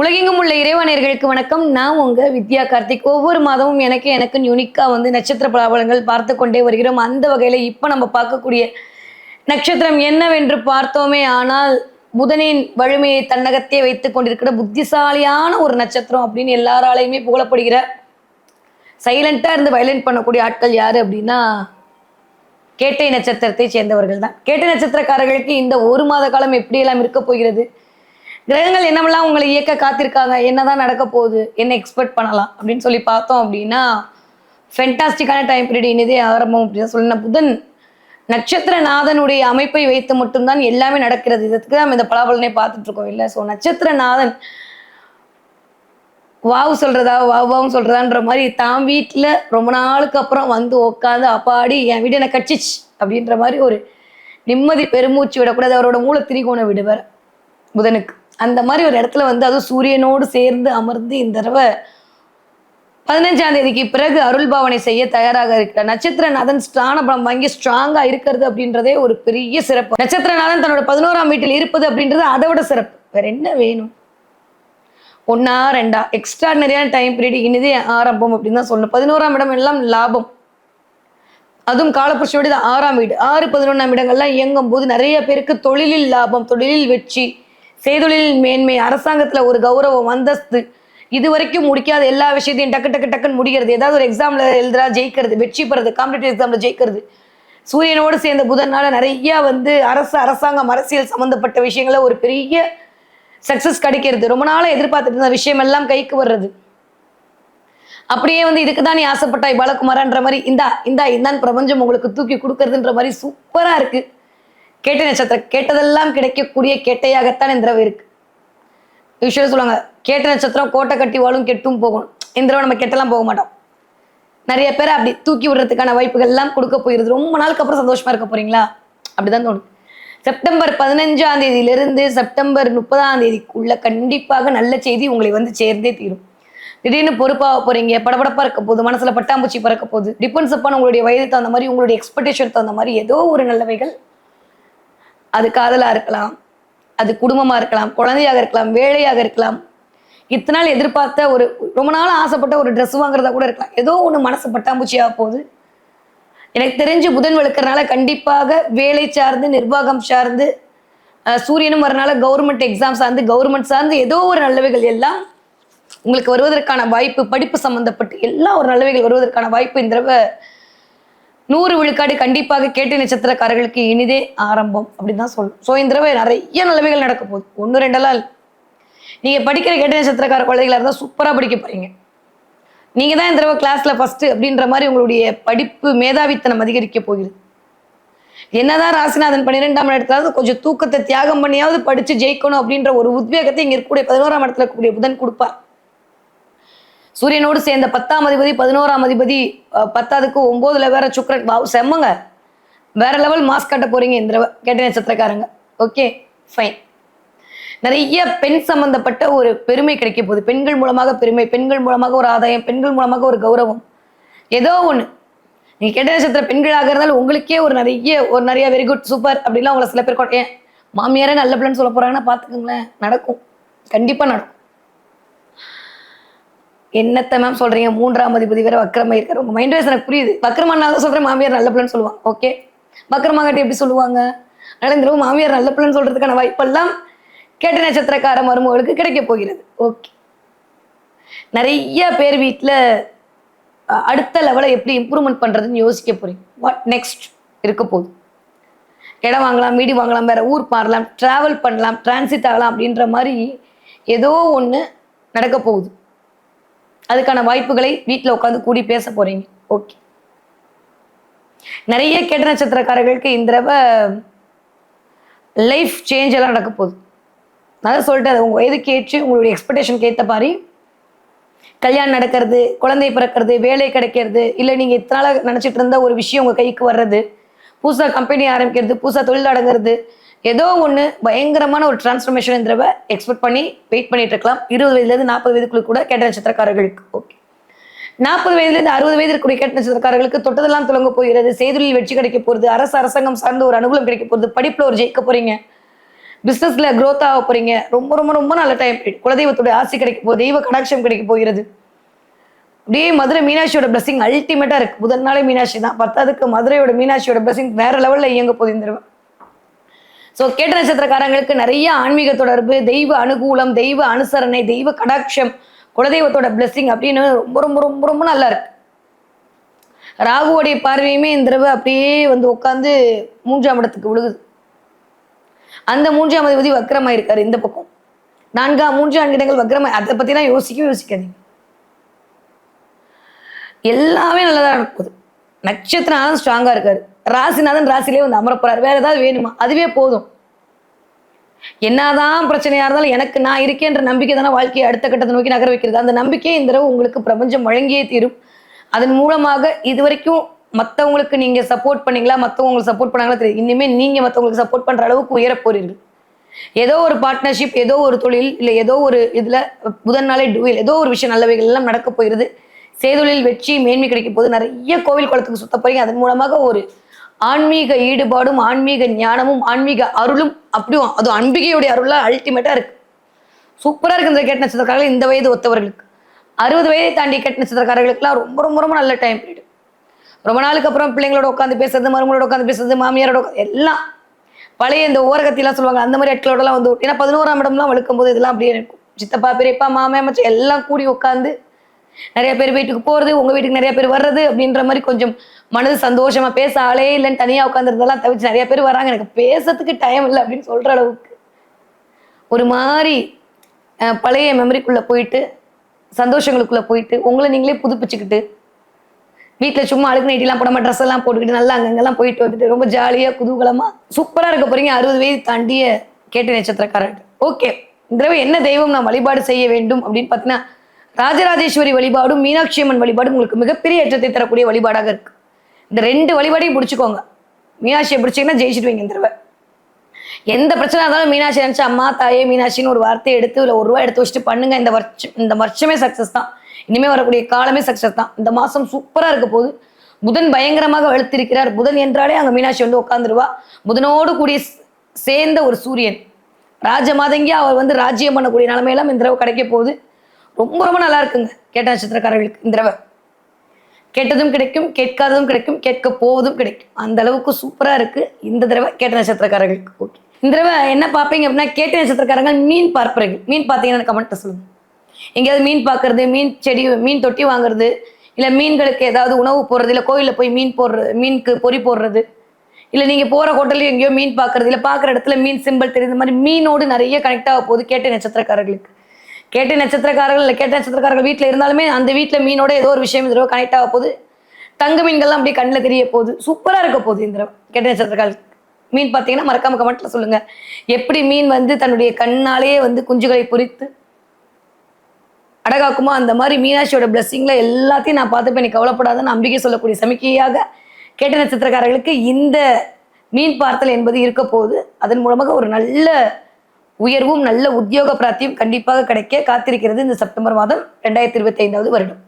உலகெங்கும் உள்ள இறைவனர்களுக்கு வணக்கம். நான் உங்க வித்யா கார்த்திக். ஒவ்வொரு மாதமும் எனக்கு எனக்கு யூனிக்கா வந்து நட்சத்திர பலாபலங்கள் பார்த்து கொண்டே வருகிறோம். அந்த வகையில இப்ப நம்ம பார்க்கக்கூடிய நட்சத்திரம் என்னவென்று பார்த்தோமே ஆனால் புதனின் வலிமையை தன்னகத்தே வைத்துக் கொண்டிருக்கிற புத்திசாலியான ஒரு நட்சத்திரம் அப்படின்னு எல்லாராலையுமே புகழப்படுகிற சைலண்டா இருந்து வயலண்ட் பண்ணக்கூடிய ஆட்கள் யாரு அப்படின்னா கேட்டை நட்சத்திரத்தை சேர்ந்தவர்கள் தான். கேட்டை நட்சத்திரக்காரர்களுக்கு இந்த ஒரு மாத காலம் எப்படியெல்லாம் இருக்க போகிறது? கிரகங்கள் என்னமெல்லாம் உங்களை இயக்க காத்திருக்காங்க? என்னதான் நடக்க போகுது? என்ன எக்ஸ்பெக்ட் பண்ணலாம்? அப்படின்னு சொல்லி பார்த்தோம் அப்படின்னா ஃபென்டாஸ்டிக்கான டைம் பீரியட் இனிதே ஆரம்பம் அப்படின்னு சொல்லணும். புதன் நட்சத்திரநாதனுடைய அமைப்பை வைத்து மட்டும்தான் எல்லாமே நடக்கிறது. இதுக்கு தான் நம்ம இந்த பலாபலனை பார்த்துட்டு இருக்கோம் இல்லை? ஸோ நட்சத்திரநாதன் வாவ் சொல்றதா வாவ் வாவும் சொல்றதான்ற மாதிரி தான் வீட்டில் ரொம்ப நாளுக்கு அப்புறம் வந்து உட்காந்து அப்பாடி என் வீடு எனக்கு கட்சிச்சு அப்படின்ற மாதிரி ஒரு நிம்மதி பெருமூச்சு விடக்கூடாது. அவரோட மூல திரிகோண விடுவார் புதனுக்கு. அந்த மாதிரி ஒரு இடத்துல வந்து அதுவும் சூரியனோடு சேர்ந்து அமர்ந்து இந்த தடவை பதினஞ்சாம் தேதிக்கு பிறகு அருள் பாவனை செய்ய தயாராக இருக்கிற நட்சத்திரநாதன் ஸ்தான பலம் வாங்கி ஸ்ட்ராங்கா இருக்கிறது அப்படின்றதே ஒரு பெரிய சிறப்பு. நட்சத்திரநாதன் தன்னோட பதினோராம் வீட்டில் இருப்பது அப்படின்றது அதை விட சிறப்பு. வேற என்ன வேணும்? ஒன்னா ரெண்டா? எக்ஸ்ட்ராடினரியான டைம் பீரியட் இனிதே ஆரம்பம் அப்படின்னு தான் சொல்லணும். பதினோராம் இடம் எல்லாம் லாபம். அதுவும் காலப்புருஷோட இது ஆறாம் வீடு. ஆறு பதினொன்றாம் இடங்கள்லாம் இயங்கும் போது நிறைய பேருக்கு தொழிலில் லாபம் தொழிலில் வெற்றி செய்தொழில் மேன்மை அரசாங்கத்தில் ஒரு கௌரவம் அந்தஸ்து இது வரைக்கும் முடிக்காத எல்லா விஷயத்தையும் டக்கு டக்கு டக்குன்னு முடிக்கிறது. ஏதாவது ஒரு எக்ஸாமில் எழுதுறா ஜெயிக்கிறது வெற்றி பெறது காம்படிட்டிவ் எக்ஸாம்ல ஜெயிக்கிறது. சூரியனோடு சேர்ந்த புதனால நிறைய வந்து அரசு அரசாங்கம் அரசியல் சம்மந்தப்பட்ட விஷயங்கள ஒரு பெரிய சக்சஸ் கிடைக்கிறது. ரொம்ப நாளாக எதிர்பார்த்துட்டு இருந்த விஷயம் எல்லாம் கைக்கு வர்றது. அப்படியே வந்து இதுக்கு தான் நீ ஆசைப்பட்டாய் பாலகுமாரன்ற மாதிரி இந்தா இந்தா இந்தான் பிரபஞ்சம் உங்களுக்கு தூக்கி கொடுக்கறதுன்ற மாதிரி சூப்பராக இருக்குது கேட்ட நட்சத்திரம் கேட்டதெல்லாம் கிடைக்கக்கூடிய கேட்டையாகத்தான் இந்த தடவை இருக்கு. விஷயம் சொல்லுவாங்க கேட்ட நட்சத்திரம் கோட்டை கட்டி வாழும் கெட்டும் போகணும் இந்த தடவை நம்ம கெட்டெல்லாம் போக மாட்டோம். நிறைய பேர் அப்படி தூக்கி விடுறதுக்கான வாய்ப்புகள் எல்லாம் கொடுக்க போயிருது. ரொம்ப நாளுக்கு அப்புறம் சந்தோஷமா இருக்க போறீங்களா? அப்படிதான் தோணுது. செப்டம்பர் பதினஞ்சாம் தேதியிலிருந்து செப்டம்பர் முப்பதாம் தேதிக்குள்ள கண்டிப்பாக நல்ல செய்தி உங்களை வந்து சேர்ந்தே தீரும். திடீர்னு பொறுப்பாக போறீங்க படபடப்பா இருக்க போது மனசுல பட்டாம்பூச்சி பறக்க போகுது டிபெண்ட்ஸ் அப்பான் உங்களுடைய வயது தகுந்த மாதிரி உங்களுடைய எக்ஸ்பெக்டேஷன் தகுந்த மாதிரி ஏதோ ஒரு நல்லவைகள் அது காதலா இருக்கலாம் அது குடும்பமா இருக்கலாம் குழந்தையாக இருக்கலாம் வேலையாக இருக்கலாம். இத்தனை நாள் எதிர்பார்த்த ஒரு ரொம்ப நாள் ஆசைப்பட்ட ஒரு ட்ரெஸ் வாங்குறதா கூட இருக்கலாம். ஏதோ ஒன்று மனசு பட்டாம்பூச்சியாக போகுது. எனக்கு தெரிஞ்சு புதன் வெளுக்கறனால கண்டிப்பாக வேலை சார்ந்து நிர்வாகம் சார்ந்து சூரியனும் வரனால கவர்மெண்ட் எக்ஸாம் சார்ந்து கவர்மெண்ட் சார்ந்து ஏதோ ஒரு நல்லவைகள் எல்லாம் உங்களுக்கு வருவதற்கான வாய்ப்பு படிப்பு சம்மந்தப்பட்டு எல்லா ஒரு நல்லவைகள் வருவதற்கான வாய்ப்பு இந்த தடவை நூறு விழுக்காடு கண்டிப்பாக கேட்டு நட்சத்திரக்காரர்களுக்கு இனிதே ஆரம்பம் அப்படின்னு தான் சொல்லணும் ஸோ இந்த தடவை நிறைய நிலைமைகள் நடக்க போகுது. ஒன்று ரெண்டெல்லாம் இல்ல. நீங்க படிக்கிற கேட்டு நட்சத்திரக்கார குழந்தைகளாக இருந்தால் சூப்பராக படிக்க போறீங்க. நீங்க தான் இந்த தடவை கிளாஸ்ல ஃபர்ஸ்ட் அப்படின்ற மாதிரி உங்களுடைய படிப்பு மேதாவித்தனம் அதிகரிக்க போகிறது என்னதான் ராசிநாதன் பன்னிரெண்டாம் இடத்துல கொஞ்சம் தூக்கத்தை தியாகம் பண்ணியாவது படிச்சு ஜெயிக்கணும் அப்படின்ற ஒரு உத்வேகத்தை இங்க இருக்கக்கூடிய பதினோராம் இடத்துல இருக்கக்கூடிய புதன் கொடுப்பார். சூரியனோடு சேர்ந்த பத்தாம் அதிபதி பதினோராம் அதிபதி பத்தாவதுக்கு ஒம்போதுல வேற சுக்கரன். வாவ் செம்மங்க. வேற லெவல் மாஸ்க் கட்ட போறீங்க இந்த கேட்ட நட்சத்திரக்காரங்க. ஓகே ஃபைன் நிறைய பெண் சம்பந்தப்பட்ட ஒரு பெருமை கிடைக்க போகுது. பெண்கள் மூலமாக பெருமை பெண்கள் மூலமாக ஒரு ஆதாயம் பெண்கள் மூலமாக ஒரு கௌரவம். ஏதோ ஒன்று நீங்கள் கேட்ட நட்சத்திர பெண்களாக இருந்தாலும் உங்களுக்கே ஒரு நிறைய ஒரு நிறைய வெரி குட் சூப்பர் அப்படிலாம் உங்களை சில பேர் கொ- ஏன் மாமியாரே நல்ல பிள்ளைன்னு சொல்ல போகிறாங்கன்னா பார்த்துக்கோங்களேன் நடக்கும். கண்டிப்பாக நடக்கும். என்னத்த மேம் சொல்றீங்க? மூன்றாம் அதிபதி வேற வக்கரமா இருக்காரு. உங்க மைண்ட் வைஸ் எனக்கு புரியுது. வக்கரமானால சொல்றேன் மாமியார் நல்ல பிள்ளைன்னு சொல்லுவாங்க. ஓகே வக்கரமாகட்டி எப்படி சொல்லுவாங்க? அதனால இந்த மாமியார் நல்ல பிள்ளைன்னு சொல்றதுக்கான வாய்ப்பெல்லாம் கேட்ட நட்சத்திரக்கார மருமகளுக்கு கிடைக்க போகிறது. ஓகே நிறைய பேர் வீட்டில் அடுத்த லெவலை எப்படி இம்ப்ரூவ்மெண்ட் பண்ணுறதுன்னு யோசிக்க போகிறீங்க வாட் நெக்ஸ்ட் இருக்க போகுது. இடம் வாங்கலாம் வீடு வாங்கலாம் வேறு ஊர் பாரலாம் ட்ராவல் பண்ணலாம் டிரான்சிட் ஆகலாம் அப்படின்ற மாதிரி ஏதோ ஒன்று நடக்க போகுது. அதுக்கான வாய்ப்புகளை வீட்டில் உட்காந்து கூடி பேச போறீங்க. ஓகே நிறைய கெட்ட நட்சத்திரக்காரர்களுக்கு இந்த தடவை லைஃப் சேஞ்ச் எல்லாம் நடக்க போகுது. நான் சொல்லிட்டு அது உங்க வயதுக்கு ஏற்று உங்களுடைய எக்ஸ்பெக்டேஷனுக்கு ஏற்ற மாதிரி கல்யாணம் நடக்கிறது குழந்தை பிறக்கிறது வேலை கிடைக்கிறது இல்லை நீங்கள் இத்தனை நாளாக நினச்சிட்டு இருந்த ஒரு விஷயம் உங்கள் கைக்கு வர்றது புதுசாக கம்பெனி ஆரம்பிக்கிறது புதுசாக தொழில் அடங்குறது ஏதோ ஒன்று பயங்கரமான ஒரு டிரான்ஸ்ஃபர்மேஷன் இந்த தடவை எக்ஸ்பெக்ட் பண்ணி வெயிட் பண்ணிட்டு இருக்கலாம். இருபது வயதுலேருந்து நாற்பது வயதுக்குள்ள கூட கேட்ட நட்சத்திரக்காரர்களுக்கு. ஓகே நாற்பது வயதுலேருந்து அறுபது வயது இருக்கக்கூடிய கேட்ட நட்சத்திரக்காரர்களுக்கு தொட்டதெல்லாம் துலங்க போகிறது செய்தொழில் வெற்றி கிடைக்க போகிறது அரசு அரசாங்கம் சார்ந்த ஒரு அனுகூலம் கிடைக்க போகிறது படிப்பில் ஒரு ஜெயிக்க போகிறீங்க பிஸ்னஸில் க்ரோத் ஆக போகிறீங்க ரொம்ப ரொம்ப ரொம்ப நல்ல டைம் குலதெய்வத்துடைய ஆசை கிடைக்க போகுது தெய்வ கடாட்சம் கிடைக்க போகிறது. அப்படியே மதுரை மீனாட்சியோட பிளஸிங் அல்டிமேட்டாக இருக்குது முதல் நாளே மீனாட்சி தான். பத்தாவதுக்கு மதுரையோட மீனாட்சியோட பிளஸிங் வேற லெவலில் இயங்க போகுது இந்த தடவை. ஸோ கேட்ட நட்சத்திரக்காரங்களுக்கு நிறைய ஆன்மீக தொடர்பு தெய்வ அனுகூலம் தெய்வ அனுசரணை தெய்வ கடாட்சம் குலதெய்வத்தோட blessing அப்படின்னு ரொம்ப ரொம்ப ரொம்ப ரொம்ப நல்லா இருக்கு. ராகுவோடைய பார்வையுமே இந்த தடவை அப்படியே வந்து உட்காந்து மூன்றாம் இடத்துக்கு விழுகுது. அந்த மூன்றாம் அதிபதி வக்ரமாயிருக்காரு இந்த பக்கம். நான்காம் மூன்றாம் இடங்கள் வக்ரமாய் அதை பற்றிலாம் யோசிக்கவே யோசிக்காதீங்க. எல்லாமே நல்லதாக நடக்குது. நட்சத்திரம் ஸ்ட்ராங்காக இருக்காரு. ராசிநாதன் ராசிலே வந்து அமரப்போறாரு வேற ஏதாவது வேணுமா? அதுவே போதும். என்னதான் பிரச்சனையா இருந்தாலும் எனக்கு நான் இருக்கேன்ற நம்பிக்கை தானே வாழ்க்கையை அடுத்த கட்டத்தை நோக்கி நகர வைக்கிறது. அந்த நம்பிக்கையை இந்த தடவை உங்களுக்கு பிரபஞ்சம் வழங்கியே தீரும். அதன் மூலமாக இது வரைக்கும் மற்றவங்களுக்கு நீங்க சப்போர்ட் பண்ணீங்களா? மற்றவங்க உங்களுக்கு சப்போர்ட் பண்ணாங்களா தெரியும் இனிமேல் நீங்க மற்றவங்களுக்கு சப்போர்ட் பண்ற அளவுக்கு உயர போறீர்கள். ஏதோ ஒரு பார்ட்னர்ஷிப் ஏதோ ஒரு தொழில் இல்லை ஏதோ ஒரு இதுல புதன் நாளே டூவில் ஏதோ ஒரு விஷயம் நல்லவைகள் எல்லாம் நடக்க போயிருது சேதொழில் வெற்றி மேன்மை கிடைக்கும் போது நிறைய கோவில் குளத்துக்கு சுத்த போறீங்க. அதன் மூலமாக ஒரு ஆன்மீக ஈடுபாடும் ஆன்மீக ஞானமும் ஆன்மீக அருளும் அப்படியும் அது அன்பிகையுடைய அருளாக அல்டிமேட்டாக இருக்கு. சூப்பராக இருக்கு இந்த கேட்ட நட்சத்திரக்காரர்கள் இந்த வயது ஒத்தவர்களுக்கு. அறுபது வயதை தாண்டி கேட்ட நட்சத்திரக்காரர்களுக்குலாம் ரொம்ப ரொம்ப ரொம்ப நல்ல டைம் பீரியட் ரொம்ப நாளுக்கு அப்புறம் பிள்ளைங்களோட உட்காந்து பேசுறது மருமகளோட உட்காந்து பேசுறது மாமியாரோட உட்காந்து எல்லாம். பழைய இந்த ஓரகத்திலாம் சொல்லுவாங்க அந்த மாதிரி இடங்களோடலாம் வந்து ஏன்னா பதினோராம் இடம்லாம் வழுக்கும் போது இதெல்லாம் அப்படியே இருக்கும். சித்தப்பா பெரியப்பா மாமே மச்சம் எல்லாம் கூடி உட்காந்து நிறைய பேர் வீட்டுக்கு போறது உங்க வீட்டுக்கு நிறைய பேர் வர்றது அப்படின்ற மாதிரி கொஞ்சம் மனது சந்தோஷமா பேச ஆளே இல்லைன்னு தனியா உட்காந்துருந்தெல்லாம் தவிச்சு நிறைய பேர் வராங்க. எனக்கு பேசுறதுக்கு டைம் இல்லை அப்படின்னு சொல்ற அளவுக்கு. ஒரு மாதிரி பழைய மெமரிக்குள்ள போயிட்டு சந்தோஷங்களுக்குள்ள போயிட்டு உங்களை நீங்களே புதுப்பிச்சுக்கிட்டு வீட்டில் சும்மா அழுக்கு நைட்டிலாம் போடாம ட்ரெஸ் எல்லாம் போட்டுக்கிட்டு நல்லா அங்கங்கெல்லாம் போயிட்டு வந்துட்டு ரொம்ப ஜாலியா குதூகலமா சூப்பரா இருக்க போறீங்க. அறுபது வயது தாண்டிய கேட்ட நட்சத்திரக்காரர் ஓகே இந்த தடவை என்ன தெய்வம் நான் வழிபாடு செய்ய வேண்டும் அப்படின்னு பார்த்தீங்கன்னா ராஜராஜேஸ்வரி வழிபாடும் மீனாட்சி அம்மன் வழிபாடும் உங்களுக்கு மிகப்பெரிய ஏற்றத்தை தரக்கூடிய வழிபாடாக இருக்கு. இந்த ரெண்டு வழிபாடையும் பிடிச்சிக்கோங்க. மீனாட்சியை பிடிச்சிங்கன்னா ஜெயிச்சிடுவீங்க இந்த தடவை. எந்த பிரச்சனை இருந்தாலும் மீனாட்சி நினைச்சு அம்மா தாயே மீனாட்சின்னு ஒரு வார்த்தையை எடுத்து இல்லை ஒரு ரூபா எடுத்து வச்சுட்டு பண்ணுங்க. இந்த வருஷம் இந்த வருஷமே சக்சஸ் தான். இனிமே வரக்கூடிய காலமே சக்சஸ் தான். இந்த மாசம் சூப்பரா இருக்க போது புதன் பயங்கரமாக வெளுத்திருக்கிறார் புதன் என்றாலே அங்க மீனாட்சி வந்து உட்காந்துருவா புதனோடு கூடிய சேர்ந்த ஒரு சூரியன். ராஜமாதங்கியாக அவர் வந்து ராஜ்யம் பண்ணக்கூடிய நிலைமையெல்லாம் இந்த தடவை கிடைக்க போகுது. ரொம்ப ரொம்ப நல்லா இருக்குங்க. கேட்ட நட்சத்திரக்காரர்களுக்கு இந்த தடவை. கேட்டதும் கிடைக்கும் கேட்காததும் கிடைக்கும் கேட்க போவதும் கிடைக்கும். அந்த அளவுக்கு சூப்பராக இருக்குது இந்த தடவை கேட்ட நட்சத்திரக்காரர்களுக்கு ஓகே இந்த தடவை என்ன பார்ப்பீங்க அப்படின்னா கேட்ட நட்சத்திரக்காரங்க மீன் பார்ப்பீங்க மீன் பார்த்தீங்கன்னா கமெண்ட்டை சொல்லுங்கள் எங்கேயாவது மீன் பார்க்கறது மீன் செடி மீன் தொட்டி வாங்குறது இல்லை மீன்களுக்கு ஏதாவது உணவு போடுறது இல்லை கோயிலில் போய் மீன் போடுறது மீனுக்கு பொறி போடுறது இல்லை நீங்கள் போகிற ஹோட்டலில் எங்கேயோ மீன் பார்க்கறது இல்லை பார்க்குற இடத்துல மீன் சிம்பிள் தெரியுது மாதிரி மீனோடு நிறைய கனெக்ட் ஆக போகுது கேட்ட நட்சத்திரக்காரர்களுக்கு. கேட்ட நட்சத்திரக்காரர்கள் இல்லை கேட்ட நட்சத்திரக்காரர்கள் வீட்டில் இருந்தாலுமே அந்த வீட்டில் மீனோட ஏதோ ஒரு விஷயம் இந்த தடவை கனெக்ட் ஆக போகுது. தங்க மீன்கள்லாம் அப்படியே கண்ணில் தெரிய போகுது. சூப்பராக இருக்க போகுது இந்த தடவை கேட்ட நட்சத்திரக்காரர்கள். மீன் பார்த்தீங்கன்னா மறக்காம கமெண்ட்ல சொல்லுங்க. எப்படி மீன் வந்து தன்னுடைய கண்ணாலேயே வந்து குஞ்சுகளை பொரித்து அடகாக்குமோ அந்த மாதிரி மீனாட்சியோட பிளஸ்ஸிங்ல எல்லாத்தையும் நான் பார்த்துப்பேன். நீ கவலைப்படாத நம்பிக்கை சொல்லக்கூடிய சமிக்கையாக கேட்ட நட்சத்திரக்காரர்களுக்கு இந்த மீன் பார்த்தல் என்பது இருக்க போகுது. அதன் மூலமாக ஒரு நல்ல உயர்வும் நல்ல உத்தியோக பிராப்தியும் கண்டிப்பாக கிடைக்க காத்திருக்கிறது இந்த செப்டம்பர் மாதம் ரெண்டாயிரத்தி இருபத்தி ஐந்தாவது வருடம்.